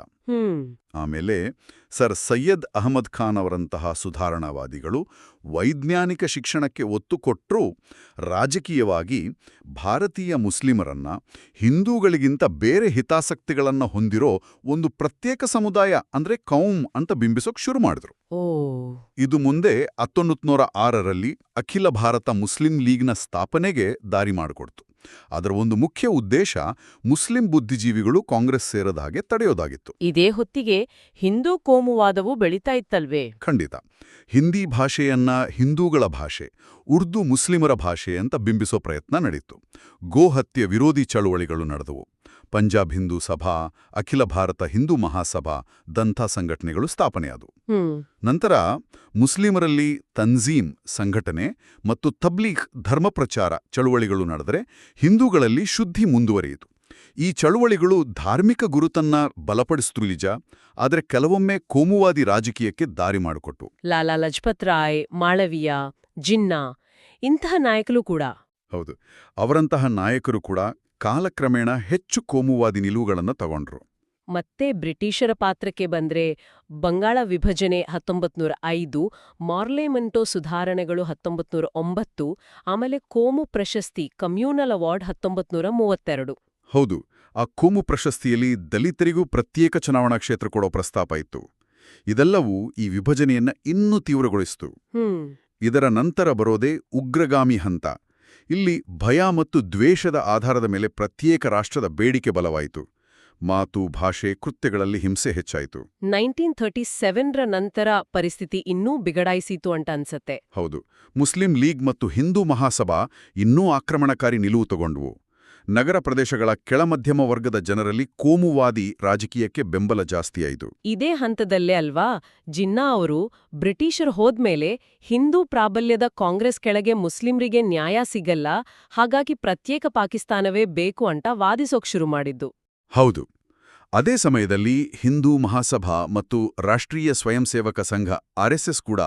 ಆಮೇಲೆ ಸರ್ ಸೈಯದ್ ಅಹಮದ್ ಖಾನ್ ಅವರಂತಹ ಸುಧಾರಣಾವಾದಿಗಳು ವೈಜ್ಞಾನಿಕ ಶಿಕ್ಷಣಕ್ಕೆ ಒತ್ತು ಕೊಟ್ಟರೂ ರಾಜಕೀಯವಾಗಿ ಭಾರತೀಯ ಮುಸ್ಲಿಮರನ್ನ ಹಿಂದೂಗಳಿಗಿಂತ ಬೇರೆ ಹಿತಾಸಕ್ತಿಗಳನ್ನ ಹೊಂದಿರೋ ಒಂದು ಪ್ರತ್ಯೇಕ ಸಮುದಾಯ ಅಂದ್ರೆ ಕೌಮ್ ಅಂತ ಬಿಂಬಿಸೋಕ್ ಶುರು ಮಾಡಿದ್ರು. ಇದು ಮುಂದೆ ಹತ್ತೊಂಬತ್ತು ಆರರಲ್ಲಿ ಅಖಿಲ ಭಾರತ ಮುಸ್ಲಿಂ ಲೀಗ್ನ ಸ್ಥಾಪನೆಗೆ ದಾರಿ ಮಾಡಿಕೊಡ್ತು. ಅದರ ಒಂದು ಮುಖ್ಯ ಉದ್ದೇಶ ಮುಸ್ಲಿಂ ಬುದ್ಧಿಜೀವಿಗಳು ಕಾಂಗ್ರೆಸ್ ಸೇರದ ಹಾಗೆ ತಡೆಯೋದಾಗಿತ್ತು. ಇದೇ ಹೊತ್ತಿಗೆ ಹಿಂದೂ ಕೋಮುವಾದವು ಬೆಳೀತಾ ಇತ್ತಲ್ವೇ? ಖಂಡಿತ. ಹಿಂದಿ ಭಾಷೆಯನ್ನ ಹಿಂದೂಗಳ ಭಾಷೆ ಉರ್ದು ಮುಸ್ಲಿಮರ ಭಾಷೆ ಅಂತ ಬಿಂಬಿಸೋ ಪ್ರಯತ್ನ ನಡೆಯಿತು ಗೋಹತ್ಯೆ ವಿರೋಧಿ ಚಳುವಳಿಗಳು ನಡೆದವು. ಪಂಜಾಬ್ ಹಿಂದೂ ಸಭಾ ಅಖಿಲ ಭಾರತ ಹಿಂದೂ ಮಹಾಸಭಾ ದಂಥ ಸಂಘಟನೆಗಳು ಸ್ಥಾಪನೆಯಾದವು. ನಂತರ ಮುಸ್ಲಿಮರಲ್ಲಿ ತನ್ಜೀಮ್ ಸಂಘಟನೆ ಮತ್ತು ತಬ್ಲೀಗ್ ಧರ್ಮಪ್ರಚಾರ ಚಳುವಳಿಗಳು ನಡೆದರೆ ಹಿಂದೂಗಳಲ್ಲಿ ಶುದ್ಧಿ ಮುಂದುವರಿಯಿತು. ಈ ಚಳುವಳಿಗಳು ಧಾರ್ಮಿಕ ಗುರುತನ್ನ ಬಲಪಡಿಸಿದ್ರು ನಿಜ ಆದರೆ ಕೆಲವೊಮ್ಮೆ ಕೋಮುವಾದಿ ರಾಜಕೀಯಕ್ಕೆ ದಾರಿ ಮಾಡಿಕೊಟ್ಟು ಲಾಲಾ ಲಜಪತ್ ರಾಯ್ ಮಾಳವೀಯ ಜಿನ್ನಾ ಇಂತಹ ನಾಯಕರು ಕೂಡ. ಹೌದು. ಅವರಂತಹ ನಾಯಕರು ಕೂಡ ಕಾಲಕ್ರಮೇಣ ಹೆಚ್ಚು ಕೋಮುವಾದಿ ನಿಲುವುಗಳನ್ನು ತಗೊಂಡ್ರು. ಮತ್ತೆ ಬ್ರಿಟಿಷರ ಪಾತ್ರಕ್ಕೆ ಬಂದ್ರೆ ಬಂಗಾಳ ವಿಭಜನೆ ಹತ್ತೊಂಬತ್ನೂರ ಐದು ಮಾರ್ಲೆಮೆಂಟೋ ಸುಧಾರಣೆಗಳು ಹತ್ತೊಂಬತ್ನೂರ ಒಂಬತ್ತು ಆಮೇಲೆ ಕೋಮು ಪ್ರಶಸ್ತಿ ಕಮ್ಯೂನಲ್ ಅವಾರ್ಡ್ ಹತ್ತೊಂಬತ್ನೂರ ಮೂವತ್ತೆರಡು. ಹೌದು ಆ ಕೋಮು ಪ್ರಶಸ್ತಿಯಲ್ಲಿ ದಲಿತರಿಗೂ ಪ್ರತ್ಯೇಕ ಚುನಾವಣಾ ಕ್ಷೇತ್ರ ಕೊಡೋ ಪ್ರಸ್ತಾಪ ಇತ್ತು. ಇದೆಲ್ಲವೂ ಈ ವಿಭಜನೆಯನ್ನ ಇನ್ನೂ ತೀವ್ರಗೊಳಿಸಿತು. ಹ್ಮ್. ಇದರ ನಂತರ ಬರೋದೇ ಉಗ್ರಗಾಮಿ ಹಂತ. ಇಲ್ಲಿ ಭಯ ಮತ್ತು ದ್ವೇಷದ ಆಧಾರದ ಮೇಲೆ ಪ್ರತ್ಯೇಕ ರಾಷ್ಟ್ರದ ಬೇಡಿಕೆ ಬಲವಾಯಿತು. ಮಾತು ಭಾಷೆ ಕೃತ್ಯಗಳಲ್ಲಿ ಹಿಂಸೆ ಹೆಚ್ಚಾಯಿತು. ನೈನ್ಟೀನ್ ಥರ್ಟಿ ಸೆವೆನ್ರ ನಂತರ ಪರಿಸ್ಥಿತಿ ಇನ್ನೂ ಬಿಗಡಾಯಿಸಿತು ಅಂತ ಅನ್ಸತ್ತೆ. ಹೌದು. ಮುಸ್ಲಿಂ ಲೀಗ್ ಮತ್ತು ಹಿಂದೂ ಮಹಾಸಭಾ ಇನ್ನೂ ಆಕ್ರಮಣಕಾರಿ ನಿಲುವು ತಗೊಂಡ್ವು. ನಗರ ಪ್ರದೇಶಗಳ ಕೆಳಮಧ್ಯಮ ವರ್ಗದ ಜನರಲ್ಲಿ ಕೋಮುವಾದಿ ರಾಜಕೀಯಕ್ಕೆ ಬೆಂಬಲ ಜಾಸ್ತಿಯಾಯಿತು. ಇದೇ ಹಂತದಲ್ಲೇ ಅಲ್ವಾ? ಜಿನ್ನಾ ಅವರು ಬ್ರಿಟಿಷರು ಹೋದ್ಮೇಲೆ ಹಿಂದೂ ಪ್ರಾಬಲ್ಯದ ಕಾಂಗ್ರೆಸ್ ಕೆಳಗೆ ಮುಸ್ಲಿಂರಿಗೆ ನ್ಯಾಯ ಸಿಗಲ್ಲ ಹಾಗಾಗಿ ಪ್ರತ್ಯೇಕ ಪಾಕಿಸ್ತಾನವೇ ಬೇಕು ಅಂತ ವಾದಿಸೋಕ್ ಶುರು ಮಾಡಿದ್ದು. ಹೌದು. ಅದೇ ಸಮಯದಲ್ಲಿ ಹಿಂದೂ ಮಹಾಸಭಾ ಮತ್ತು ರಾಷ್ಟ್ರೀಯ ಸ್ವಯಂ ಸೇವಕ ಸಂಘ ಆರ್ಎಸ್ಎಸ್ ಕೂಡ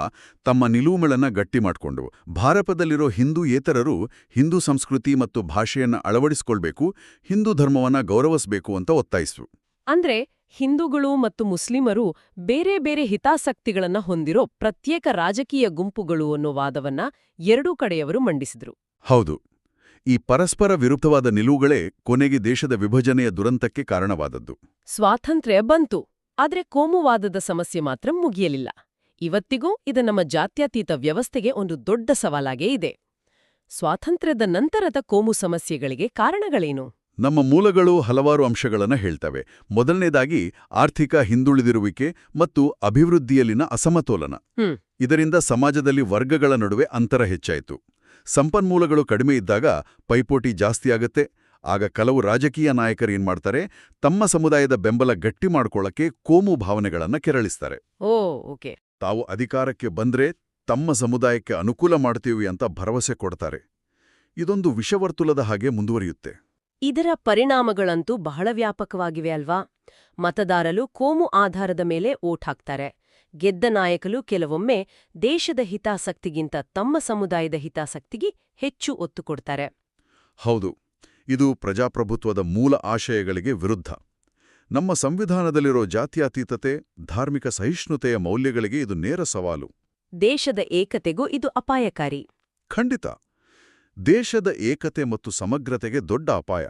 ತಮ್ಮ ನಿಲುವುಗಳನ್ನ ಗಟ್ಟಿ ಮಾಡಿಕೊಂಡವು ಭಾರತದಲ್ಲಿರೋ ಹಿಂದೂ ಏತರರು ಹಿಂದೂ ಸಂಸ್ಕೃತಿ ಮತ್ತು ಭಾಷೆಯನ್ನು ಅಳವಡಿಸಿಕೊಳ್ಬೇಕು ಹಿಂದೂ ಧರ್ಮವನ್ನ ಗೌರವಿಸಬೇಕು ಅಂತ ಒತ್ತಾಯಿಸಿತು ಅಂದ್ರೆ ಹಿಂದೂಗಳು ಮತ್ತು ಮುಸ್ಲಿಮರು ಬೇರೆ ಬೇರೆ ಹಿತಾಸಕ್ತಿಗಳನ್ನು ಹೊಂದಿರೋ ಪ್ರತ್ಯೇಕ ರಾಜಕೀಯ ಗುಂಪುಗಳು ಅನ್ನೋ ವಾದವನ್ನ ಎರಡೂ ಕಡೆಯವರು ಮಂಡಿಸಿದ್ರು. ಹೌದು. ಈ ಪರಸ್ಪರ ವಿರುದ್ಧವಾದ ನಿಲುವುಗಳೇ ಕೊನೆಗೆ ದೇಶದ ವಿಭಜನೆಯ ದುರಂತಕ್ಕೆ ಕಾರಣವಾದದ್ದು. ಸ್ವಾತಂತ್ರ್ಯ ಬಂತು ಆದ್ರೆ ಕೋಮುವಾದದ ಸಮಸ್ಯೆ ಮಾತ್ರ ಮುಗಿಯಲಿಲ್ಲ. ಇವತ್ತಿಗೂ ಇದು ನಮ್ಮ ಜಾತ್ಯತೀತ ವ್ಯವಸ್ಥೆಗೆ ಒಂದು ದೊಡ್ಡ ಸವಾಲಾಗೇ ಇದೆ. ಸ್ವಾತಂತ್ರ್ಯದ ನಂತರದ ಕೋಮು ಸಮಸ್ಯೆಗಳಿಗೆ ಕಾರಣಗಳೇನು? ನಮ್ಮ ಮೂಲಗಳು ಹಲವಾರು ಅಂಶಗಳನ್ನು ಹೇಳ್ತವೆ. ಮೊದಲನೇದಾಗಿ ಆರ್ಥಿಕ ಹಿಂದುಳಿದಿರುವಿಕೆ ಮತ್ತು ಅಭಿವೃದ್ಧಿಯಲ್ಲಿನ ಅಸಮತೋಲನ. ಇದರಿಂದ ಸಮಾಜದಲ್ಲಿ ವರ್ಗಗಳ ನಡುವೆ ಅಂತರ ಹೆಚ್ಚಾಯಿತು. ಸಂಪನ್ಮೂಲಗಳು ಕಡಿಮೆ ಇದ್ದಾಗ ಪೈಪೋಟಿ ಜಾಸ್ತಿಯಾಗತ್ತೆ ಆಗ ಕೆಲವು ರಾಜಕೀಯ ನಾಯಕರು ಏನ್ಮಾಡ್ತಾರೆ ತಮ್ಮ ಸಮುದಾಯದ ಬೆಂಬಲ ಗಟ್ಟಿ ಮಾಡ್ಕೊಳ್ಳಕ್ಕೆ ಕೋಮು ಭಾವನೆಗಳನ್ನ ಕೆರಳಿಸ್ತಾರೆ. ಓ ಓಕೆ. ತಾವು ಅಧಿಕಾರಕ್ಕೆ ಬಂದ್ರೆ ತಮ್ಮ ಸಮುದಾಯಕ್ಕೆ ಅನುಕೂಲ ಮಾಡ್ತೀವಿ ಅಂತ ಭರವಸೆ ಕೊಡ್ತಾರೆ. ಇದೊಂದು ವಿಷವರ್ತುಲದ ಹಾಗೆ ಮುಂದುವರಿಯುತ್ತೆ. ಇದರ ಪರಿಣಾಮಗಳಂತೂ ಬಹಳ ವ್ಯಾಪಕವಾಗಿವೆ ಅಲ್ವಾ? ಮತದಾರರು ಕೋಮು ಆಧಾರದ ಮೇಲೆ ಓಟ್ ಹಾಕ್ತಾರೆ. ಗೆದ್ದ ನಾಯಕರು ಕೆಲವೊಮ್ಮೆ ದೇಶದ ಹಿತಾಸಕ್ತಿಗಿಂತ ತಮ್ಮ ಸಮುದಾಯದ ಹಿತಾಸಕ್ತಿಗೆ ಹೆಚ್ಚು ಒತ್ತು ಕೊಡ್ತಾರೆ. ಹೌದು ಇದು ಪ್ರಜಾಪ್ರಭುತ್ವದ ಮೂಲ ಆಶಯಗಳಿಗೆ ವಿರುದ್ಧ. ನಮ್ಮ ಸಂವಿಧಾನದಲ್ಲಿರೋ ಜಾತ್ಯಾತೀತತೆ ಧಾರ್ಮಿಕ ಸಹಿಷ್ಣುತೆಯ ಮೌಲ್ಯಗಳಿಗೆ ಇದು ನೇರ ಸವಾಲು. ದೇಶದ ಏಕತೆಗೂ ಇದು ಅಪಾಯಕಾರಿ. ಖಂಡಿತ. ದೇಶದ ಏಕತೆ ಮತ್ತು ಸಮಗ್ರತೆಗೆ ದೊಡ್ಡ ಅಪಾಯ.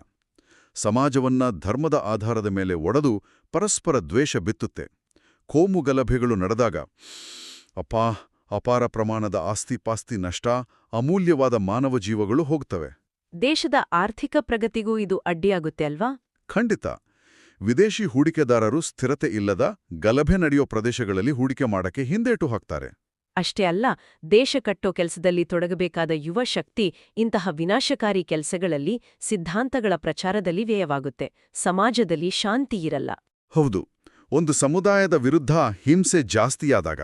ಸಮಾಜವನ್ನ ಧರ್ಮದ ಆಧಾರದ ಮೇಲೆ ಒಡೆದು ಪರಸ್ಪರ ದ್ವೇಷ ಬಿತ್ತುತ್ತೆ. ಕೋಮು ಗಲಭೆಗಳು ನಡೆದಾಗ ಅಪಾ ಅಪಾರ ಪ್ರಮಾಣದ ಆಸ್ತಿಪಾಸ್ತಿ ನಷ್ಟ ಅಮೂಲ್ಯವಾದ ಮಾನವ ಜೀವಗಳು ಹೋಗ್ತವೆ. ದೇಶದ ಆರ್ಥಿಕ ಪ್ರಗತಿಗೂ ಇದು ಅಡ್ಡಿಯಾಗುತ್ತೆ ಅಲ್ವಾ? ಖಂಡಿತ. ವಿದೇಶಿ ಹೂಡಿಕೆದಾರರು ಸ್ಥಿರತೆ ಇಲ್ಲದ ಗಲಭೆ ನಡೆಯೋ ಪ್ರದೇಶಗಳಲ್ಲಿ ಹೂಡಿಕೆ ಮಾಡಕ್ಕೆ ಹಿಂದೇಟು ಹಾಕ್ತಾರೆ. ಅಷ್ಟೇ ಅಲ್ಲ ದೇಶ ಕಟ್ಟೋ ಕೆಲಸದಲ್ಲಿ ತೊಡಗಬೇಕಾದ ಯುವ ಶಕ್ತಿ ಇಂತಹ ವಿನಾಶಕಾರಿ ಕೆಲಸಗಳಲ್ಲಿ ಸಿದ್ಧಾಂತಗಳ ಪ್ರಚಾರದಲ್ಲಿ ವ್ಯಯವಾಗುತ್ತೆ. ಸಮಾಜದಲ್ಲಿ ಶಾಂತಿ ಇರಲ್ಲ. ಹೌದು. ಒಂದು ಸಮುದಾಯದ ವಿರುದ್ಧ ಹಿಂಸೆ ಜಾಸ್ತಿಯಾದಾಗ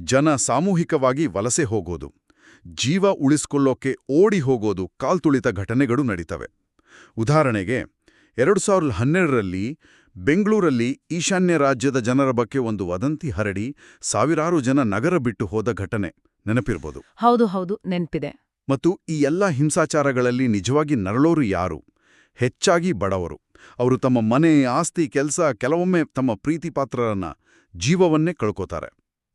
ಜನ ಸಾಮೂಹಿಕವಾಗಿ ವಲಸೆ ಹೋಗೋದು ಜೀವ ಉಳಿಸ್ಕೊಳ್ಳೋಕೆ ಓಡಿ ಹೋಗೋದು ಕಾಲ್ತುಳಿತ ಘಟನೆಗಳು ನಡೀತವೆ. ಉದಾಹರಣೆಗೆ ಎರಡು ಸಾವಿರದ ಹನ್ನೆರಡರಲ್ಲಿ ಬೆಂಗಳೂರಲ್ಲಿ ಈಶಾನ್ಯ ರಾಜ್ಯದ ಜನರ ಬಗ್ಗೆ ಒಂದು ವದಂತಿ ಹರಡಿ ಸಾವಿರಾರು ಜನ ನಗರ ಬಿಟ್ಟು ಹೋದ ಘಟನೆ ನೆನಪಿರ್ಬೋದು. ಹೌದು ಹೌದು ನೆನಪಿದೆ. ಮತ್ತು ಈ ಎಲ್ಲ ಹಿಂಸಾಚಾರಗಳಲ್ಲಿ ನಿಜವಾಗಿ ನರಳೋರು ಯಾರು? ಹೆಚ್ಚಾಗಿ ಬಡವರು. ಅವರು ತಮ್ಮ ಮನೆ ಆಸ್ತಿ ಕೆಲಸ ಕೆಲವೊಮ್ಮೆ ತಮ್ಮ ಪ್ರೀತಿಪಾತ್ರರನ್ನ ಜೀವವನ್ನೇ ಕಳ್ಕೋತಾರೆ.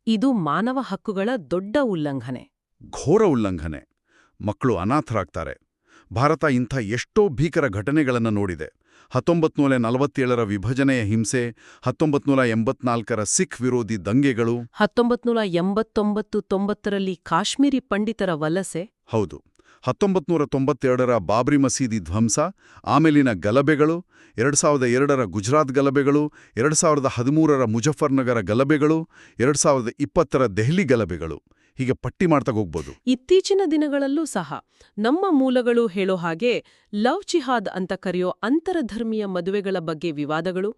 ಇದು ಮಾನವ ಹಕ್ಕುಗಳ ದೊಡ್ಡ ಉಲ್ಲಂಘನೆ. ಘೋರ ಉಲ್ಲಂಘನೆ. ಮಕ್ಕಳು ಅನಾಥರಾಗ್ತಾರೆ. ಭಾರತ ಇಂಥ ಎಷ್ಟೋ ಭೀಕರ ಘಟನೆಗಳನ್ನು ನೋಡಿದೆ. ಹತ್ತೊಂಬತ್ನೂರ ನಲವತ್ತೇಳರ ವಿಭಜನೆಯ ಹಿಂಸೆ ಹತ್ತೊಂಬತ್ನೂರ ಎಂಬತ್ನಾಲ್ಕರ ಸಿಖ್ ವಿರೋಧಿ ದಂಗೆಗಳು. ಹತ್ತೊಂಬತ್ನೂರ ಎಂಬತ್ತೊಂಬತ್ತು ತೊಂಬತ್ತರಲ್ಲಿ ಕಾಶ್ಮೀರಿ ಪಂಡಿತರ ವಲಸೆ. ಹೌದು. ಹತ್ತೊಂಬತ್ನೂರ ತೊಂಬತ್ತೆರಡರ ಬಾಬ್ರಿ ಮಸೀದಿ ಧ್ವಂಸ ಆಮೇಲಿನ ಗಲಭೆಗಳು ಎರಡು ಸಾವಿರದ ಎರಡರ ಗುಜರಾತ್ ಗಲಭೆಗಳು ಎರಡು ಸಾವಿರದ ಹದಿಮೂರರ ಮುಜಫರ್ನಗರ ಗಲಭೆಗಳು ಎರಡು ಸಾವಿರದ ಇಪ್ಪತ್ತರ ದೆಹಲಿ ಗಲಭೆಗಳು. ಹೀಗೆ ಪಟ್ಟಿ ಮಾಡ್ತಾ ಹೋಗ್ಬೋದು. ಇತ್ತೀಚಿನ ದಿನಗಳಲ್ಲೂ ಸಹ ನಮ್ಮ ಮೂಲಗಳು ಹೇಳೋ ಹಾಗೆ ಲವ್ ಚಿಹಾದ್ ಅಂತ ಕರೆಯೋ ಅಂತರಧರ್ಮೀಯ ಮದುವೆಗಳ ಬಗ್ಗೆ ವಿವಾದಗಳು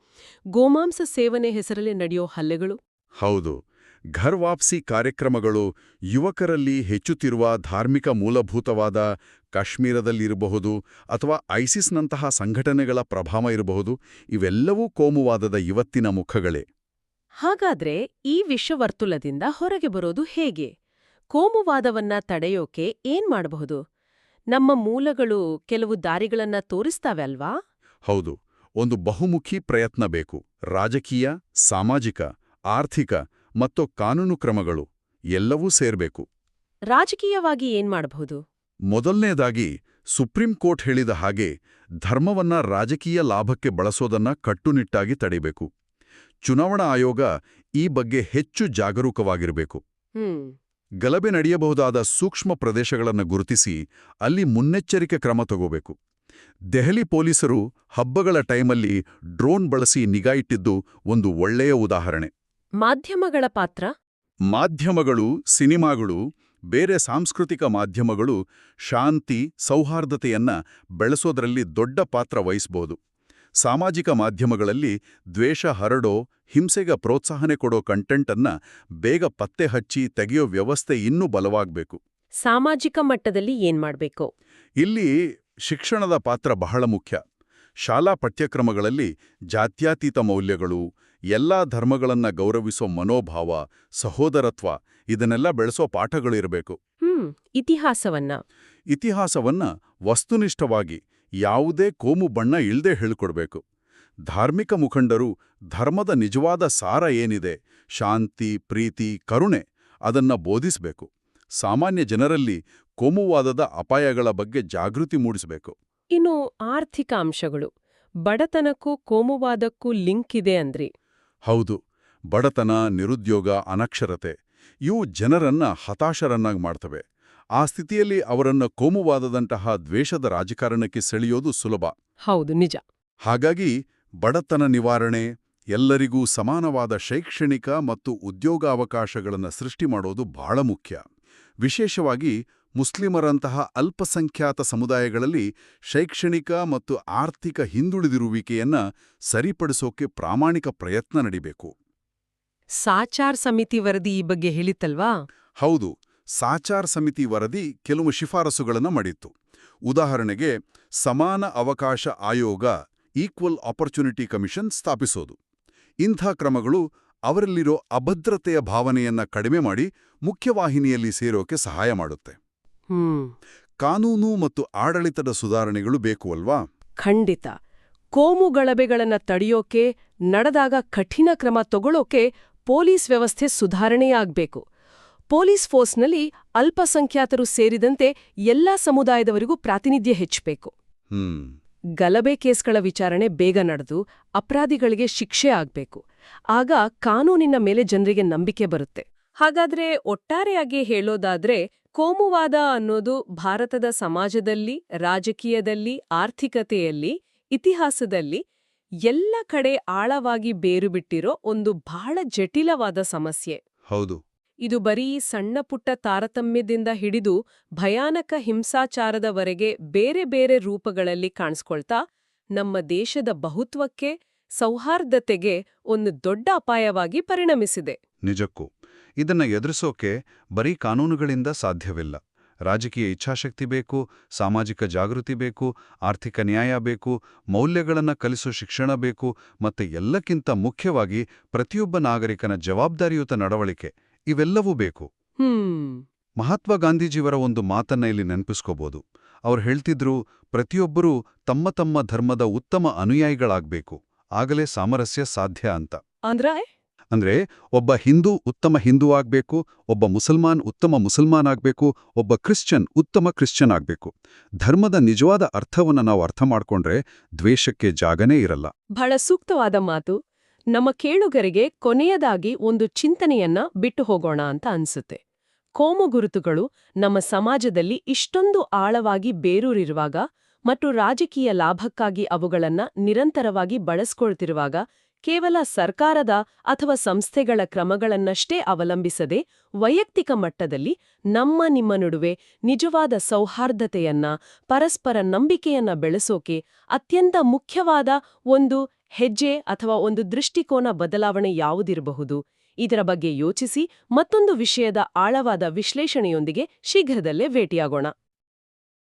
ಗೋಮಾಂಸ ಸೇವನೆ ಹೆಸರಲ್ಲಿ ನಡೆಯೋ ಹಲ್ಲೆಗಳು. ಹೌದು. ಘರ್ ವಾಪ್ಸಿ ಕಾರ್ಯಕ್ರಮಗಳು ಯುವಕರಲ್ಲಿ ಹೆಚ್ಚುತ್ತಿರುವ ಧಾರ್ಮಿಕ ಮೂಲಭೂತವಾದ ಕಾಶ್ಮೀರದಲ್ಲಿರಬಹುದು ಅಥವಾ ಐಸಿಸ್ನಂತಹ ಸಂಘಟನೆಗಳ ಪ್ರಭಾವ ಇರಬಹುದು ಇವೆಲ್ಲವೂ ಕೋಮುವಾದದ ಇವತ್ತಿನ ಮುಖಗಳೇ. ಹಾಗಾದ್ರೆ ಈ ವಿಶ್ವವರ್ತುಲದಿಂದ ಹೊರಗೆ ಬರೋದು ಹೇಗೆ? ಕೋಮುವಾದವನ್ನ ತಡೆಯೋಕೆ ಏನ್ ಮಾಡಬಹುದು? ನಮ್ಮ ಮೂಲಗಳು ಕೆಲವು ದಾರಿಗಳನ್ನ ತೋರಿಸ್ತಾವೆ ಅಲ್ವಾ? ಹೌದು ಒಂದು ಬಹುಮುಖಿ ಪ್ರಯತ್ನ ಬೇಕು. ರಾಜಕೀಯ ಸಾಮಾಜಿಕ ಆರ್ಥಿಕ ಮತ್ತು ಕಾನೂನು ಕ್ರಮಗಳು ಎಲ್ಲವೂ ಸೇರ್ಬೇಕು. ರಾಜಕೀಯವಾಗಿ ಏನ್ ಮಾಡಬಹುದು? ಮೊದಲನೇದಾಗಿ ಸುಪ್ರೀಂ ಕೋರ್ಟ್ ಹೇಳಿದ ಹಾಗೆ ಧರ್ಮವನ್ನ ರಾಜಕೀಯ ಲಾಭಕ್ಕೆ ಬಳಸೋದನ್ನ ಕಟ್ಟುನಿಟ್ಟಾಗಿ ತಡೆಯಬೇಕು ಚುನಾವಣಾ ಆಯೋಗ ಈ ಬಗ್ಗೆ ಹೆಚ್ಚು ಜಾಗರೂಕವಾಗಿರಬೇಕು. ಗಲಭೆ ನಡೆಯಬಹುದಾದ ಸೂಕ್ಷ್ಮ ಪ್ರದೇಶಗಳನ್ನು ಗುರುತಿಸಿ ಅಲ್ಲಿ ಮುನ್ನೆಚ್ಚರಿಕೆ ಕ್ರಮ ತಗೋಬೇಕು. ದೆಹಲಿ ಪೊಲೀಸರು ಹಬ್ಬಗಳ ಟೈಮಲ್ಲಿ ಡ್ರೋನ್ ಬಳಸಿ ನಿಗಾ ಇಟ್ಟಿದ್ದು ಒಂದು ಒಳ್ಳೆಯ ಉದಾಹರಣೆ. ಮಾಧ್ಯಮಗಳ ಪಾತ್ರ? ಮಾಧ್ಯಮಗಳು ಸಿನಿಮಾಗಳು ಬೇರೆ ಸಾಂಸ್ಕೃತಿಕ ಮಾಧ್ಯಮಗಳು ಶಾಂತಿ ಸೌಹಾರ್ದತೆಯನ್ನ ಬೆಳೆಸೋದ್ರಲ್ಲಿ ದೊಡ್ಡ ಪಾತ್ರ ವಹಿಸ್ಬೋದು. ಸಾಮಾಜಿಕ ಮಾಧ್ಯಮಗಳಲ್ಲಿ ದ್ವೇಷ ಹರಡೋ ಹಿಂಸೆಗೆ ಪ್ರೋತ್ಸಾಹನೆ ಕೊಡೋ ಕಂಟೆಂಟನ್ನ ಬೇಗ ಪತ್ತೆ ಹಚ್ಚಿ ತೆಗೆಯೋ ವ್ಯವಸ್ಥೆ ಇನ್ನೂ ಬಲವಾಗಬೇಕು. ಸಾಮಾಜಿಕ ಮಟ್ಟದಲ್ಲಿ ಏನ್ ಮಾಡಬೇಕು? ಇಲ್ಲಿ ಶಿಕ್ಷಣದ ಪಾತ್ರ ಬಹಳ ಮುಖ್ಯ. ಶಾಲಾ ಪಠ್ಯಕ್ರಮಗಳಲ್ಲಿ ಜಾತ್ಯಾತೀತ ಮೌಲ್ಯಗಳು ಎಲ್ಲಾ ಧರ್ಮಗಳನ್ನ ಗೌರವಿಸೋ ಮನೋಭಾವ ಸಹೋದರತ್ವ ಇದನ್ನೆಲ್ಲ ಬೆಳೆಸೋ ಪಾಠಗಳು ಇರಬೇಕು ಹ್ಮ್ ಇತಿಹಾಸವನ್ನ. ಇತಿಹಾಸವನ್ನ ವಸ್ತುನಿಷ್ಠವಾಗಿ ಯಾವುದೇ ಕೋಮು ಬಣ್ಣ ಇಳ್ದೇ ಹೇಳ್ಕೊಡ್ಬೇಕು. ಧಾರ್ಮಿಕ ಮುಖಂಡರು ಧರ್ಮದ ನಿಜವಾದ ಸಾರ ಏನಿದೆ ಶಾಂತಿ ಪ್ರೀತಿ ಕರುಣೆ ಅದನ್ನ ಬೋಧಿಸಬೇಕು. ಸಾಮಾನ್ಯ ಜನರಲ್ಲಿ ಕೋಮುವಾದದ ಅಪಾಯಗಳ ಬಗ್ಗೆ ಜಾಗೃತಿ ಮೂಡಿಸಬೇಕು. ಇನ್ನು ಆರ್ಥಿಕ ಅಂಶಗಳು. ಬಡತನಕ್ಕೂ ಕೋಮುವಾದಕ್ಕೂ ಲಿಂಕ್ ಇದೆ ಅಂದ್ರಿ. ಹೌದು ಬಡತನ ನಿರುದ್ಯೋಗ ಅನಕ್ಷರತೆ ಇವು ಜನರನ್ನ ಹತಾಶರನ್ನಾಗಿ ಮಾಡ್ತವೆ. ಆ ಸ್ಥಿತಿಯಲ್ಲಿ ಅವರನ್ನ ಕೋಮುವಾದದಂತಹ ದ್ವೇಷದ ರಾಜಕಾರಣಕ್ಕೆ ಸೆಳೆಯೋದು ಸುಲಭ. ಹೌದು ನಿಜ. ಹಾಗಾಗಿ ಬಡತನ ನಿವಾರಣೆ ಎಲ್ಲರಿಗೂ ಸಮಾನವಾದ ಶೈಕ್ಷಣಿಕ ಮತ್ತು ಉದ್ಯೋಗಾವಕಾಶಗಳನ್ನು ಸೃಷ್ಟಿ ಮಾಡೋದು ಬಹಳ ಮುಖ್ಯ. ವಿಶೇಷವಾಗಿ ಮುಸ್ಲಿಮರಂತಹ ಅಲ್ಪಸಂಖ್ಯಾತ ಸಮುದಾಯಗಳಲ್ಲಿ ಶೈಕ್ಷಣಿಕ ಮತ್ತು ಆರ್ಥಿಕ ಹಿಂದುಳಿದಿರುವಿಕೆಯನ್ನ ಸರಿಪಡಿಸೋಕೆ ಪ್ರಾಮಾಣಿಕ ಪ್ರಯತ್ನ ನಡೀಬೇಕು. ಸಾಚಾರ್ ಸಮಿತಿ ವರದಿ ಈ ಬಗ್ಗೆ ಹೇಳಿತಲ್ವಾ ಹೌದು ಸಾಚಾರ್ ಸಮಿತಿ ವರದಿ ಕೆಲವು ಶಿಫಾರಸುಗಳನ್ನು ಮಾಡಿತ್ತು. ಉದಾಹರಣೆಗೆ ಸಮಾನ ಅವಕಾಶ ಆಯೋಗ ಈಕ್ವಲ್ ಆಪರ್ಚುನಿಟಿ ಕಮಿಷನ್ ಸ್ಥಾಪಿಸೋದು. ಇಂಥ ಕ್ರಮಗಳು ಅವರಲ್ಲಿರೋ ಅಭದ್ರತೆಯ ಭಾವನೆಯನ್ನ ಕಡಿಮೆ ಮಾಡಿ ಮುಖ್ಯವಾಹಿನಿಯಲ್ಲಿ ಸೇರೋಕೆ ಸಹಾಯ ಮಾಡುತ್ತೆ. ಕಾನೂನು ಮತ್ತು ಆಡಳಿತದ ಸುಧಾರಣೆಗಳು ಬೇಕು ಅಲ್ವಾ? ಖಂಡಿತ. ಕೋಮು ಗಲಭೆಗಳನ್ನ ತಡೆಯೋಕೆ ನಡೆದಾಗ ಕಠಿಣ ಕ್ರಮ ತಗೊಳ್ಳೋಕೆ ಪೊಲೀಸ್ ವ್ಯವಸ್ಥೆ ಸುಧಾರಣೆಯಾಗಬೇಕು. ಪೊಲೀಸ್ ಫೋರ್ಸ್ನಲ್ಲಿ ಅಲ್ಪಸಂಖ್ಯಾತರು ಸೇರಿದಂತೆ ಎಲ್ಲಾ ಸಮುದಾಯದವರಿಗೂ ಪ್ರಾತಿನಿಧ್ಯ ಹೆಚ್ಚಬೇಕು. ಹ್ಮ್. ಗಲಭೆ ಕೇಸ್ಗಳ ವಿಚಾರಣೆ ಬೇಗ ನಡೆದು ಅಪರಾಧಿಗಳಿಗೆ ಶಿಕ್ಷೆ ಆಗ್ಬೇಕು. ಆಗ ಕಾನೂನಿನ ಮೇಲೆ ಜನರಿಗೆ ನಂಬಿಕೆ ಬರುತ್ತೆ. ಹಾಗಾದ್ರೆ ಒಟ್ಟಾರೆಯಾಗಿ ಹೇಳೋದಾದ್ರೆ ಕೋಮುವಾದ ಅನ್ನೋದು ಭಾರತದ ಸಮಾಜದಲ್ಲಿ ರಾಜಕೀಯದಲ್ಲಿ ಆರ್ಥಿಕತೆಯಲ್ಲಿ ಇತಿಹಾಸದಲ್ಲಿ ಎಲ್ಲ ಕಡೆ ಆಳವಾಗಿ ಬೇರುಬಿಟ್ಟಿರೋ ಒಂದು ಬಹಳ ಜಟಿಲವಾದ ಸಮಸ್ಯೆ. ಹೌದು. ಇದು ಬರೀ ಸಣ್ಣ ಪುಟ್ಟ ತಾರತಮ್ಯದಿಂದ ಹಿಡಿದು ಭಯಾನಕ ಹಿಂಸಾಚಾರದವರೆಗೆ ಬೇರೆ ಬೇರೆ ರೂಪಗಳಲ್ಲಿ ಕಾಣಿಸ್ಕೊಳ್ತಾ ನಮ್ಮ ದೇಶದ ಬಹುತ್ವಕ್ಕೆ ಸೌಹಾರ್ದತೆಗೆ ಒಂದು ದೊಡ್ಡ ಅಪಾಯವಾಗಿ ಪರಿಣಮಿಸಿದೆ. ನಿಜಕ್ಕೂ. ಇದನ್ನ ಎದುರಿಸೋಕೆ ಬರೀ ಕಾನೂನುಗಳಿಂದ ಸಾಧ್ಯವಿಲ್ಲ. ರಾಜಕೀಯ ಇಚ್ಛಾಶಕ್ತಿ ಬೇಕು ಸಾಮಾಜಿಕ ಜಾಗೃತಿ ಬೇಕು ಆರ್ಥಿಕ ನ್ಯಾಯ ಬೇಕು ಮೌಲ್ಯಗಳನ್ನು ಕಲಿಸೋ ಶಿಕ್ಷಣ ಬೇಕು ಮತ್ತೆ ಎಲ್ಲಕ್ಕಿಂತ ಮುಖ್ಯವಾಗಿ ಪ್ರತಿಯೊಬ್ಬ ನಾಗರಿಕನ ಜವಾಬ್ದಾರಿಯುತ ನಡವಳಿಕೆ ಇವೆಲ್ಲವೂ ಬೇಕು. ಮಹಾತ್ಮ ಗಾಂಧೀಜಿಯವರ ಒಂದು ಮಾತನ್ನ ಇಲ್ಲಿ ನೆನಪಿಸ್ಕೋಬೋದು. ಅವ್ರು ಹೇಳ್ತಿದ್ರು ಪ್ರತಿಯೊಬ್ಬರೂ ತಮ್ಮ ತಮ್ಮ ಧರ್ಮದ ಉತ್ತಮ ಅನುಯಾಯಿಗಳಾಗಬೇಕು. ಆಗಲೇ ಸಾಮರಸ್ಯ ಸಾಧ್ಯ ಅಂತ. ಅಂದ್ರ ಅಂದ್ರೆ ಒಬ್ಬ ಹಿಂದೂ ಉತ್ತಮ ಹಿಂದೂ ಆಗಬೇಕು, ಒಬ್ಬ ಮುಸಲ್ಮಾನ್ ಉತ್ತಮ ಮುಸಲ್ಮಾನ್ ಆಗಬೇಕು, ಒಬ್ಬ ಕ್ರಿಶ್ಚಿಯನ್ ಉತ್ತಮ ಕ್ರಿಶ್ಚಿಯನ್ ಆಗಬೇಕು. ಧರ್ಮದ ನಿಜವಾದ ಅರ್ಥವನ್ನ ನಾವು ಅರ್ಥ ಮಾಡಿಕೊಂಡ್ರೆ ದ್ವೇಷಕ್ಕೆ ಜಾಗನೇ ಇರಲ್ಲ. ಬಹಳ ಸೂಕ್ತವಾದ ಮಾತು. ನಮ್ಮ ಕೇಳುಗರಿಗೆ ಕೊನೆಯದಾಗಿ ಒಂದು ಚಿಂತನೆಯನ್ನ ಬಿಟ್ಟು ಹೋಗೋಣ ಅಂತ ಅನ್ಸುತ್ತೆ. ಕೋಮು ಗುರುತುಗಳು ನಮ್ಮ ಸಮಾಜದಲ್ಲಿ ಇಷ್ಟೊಂದು ಆಳವಾಗಿ ಬೇರೂರಿರುವಾಗ ಮತ್ತು ರಾಜಕೀಯ ಲಾಭಕ್ಕಾಗಿ ಅವುಗಳನ್ನ ನಿರಂತರವಾಗಿ ಬಳಸ್ಕೊಳ್ತಿರುವಾಗ ಕೇವಲ ಸರ್ಕಾರದ ಅಥವಾ ಸಂಸ್ಥೆಗಳ ಕ್ರಮಗಳನ್ನಷ್ಟೇ ಅವಲಂಬಿಸದೆ ವೈಯಕ್ತಿಕ ಮಟ್ಟದಲ್ಲಿ ನಮ್ಮ ನಿಮ್ಮ ನಡುವೆ ನಿಜವಾದ ಸೌಹಾರ್ದತೆಯನ್ನ, ಪರಸ್ಪರ ನಂಬಿಕೆಯನ್ನ ಬೆಳೆಸೋಕೆ ಅತ್ಯಂತ ಮುಖ್ಯವಾದ ಒಂದು ಹೆಜ್ಜೆ ಅಥವಾ ಒಂದು ದೃಷ್ಟಿಕೋನ ಬದಲಾವಣೆ ಯಾವುದಿರಬಹುದು? ಇದರ ಬಗ್ಗೆ ಯೋಚಿಸಿ ಮತ್ತೊಂದು ವಿಷಯದ ಆಳವಾದ ವಿಶ್ಲೇಷಣೆಯೊಂದಿಗೆ ಶೀಘ್ರದಲ್ಲೇ ಭೇಟಿಯಾಗೋಣ.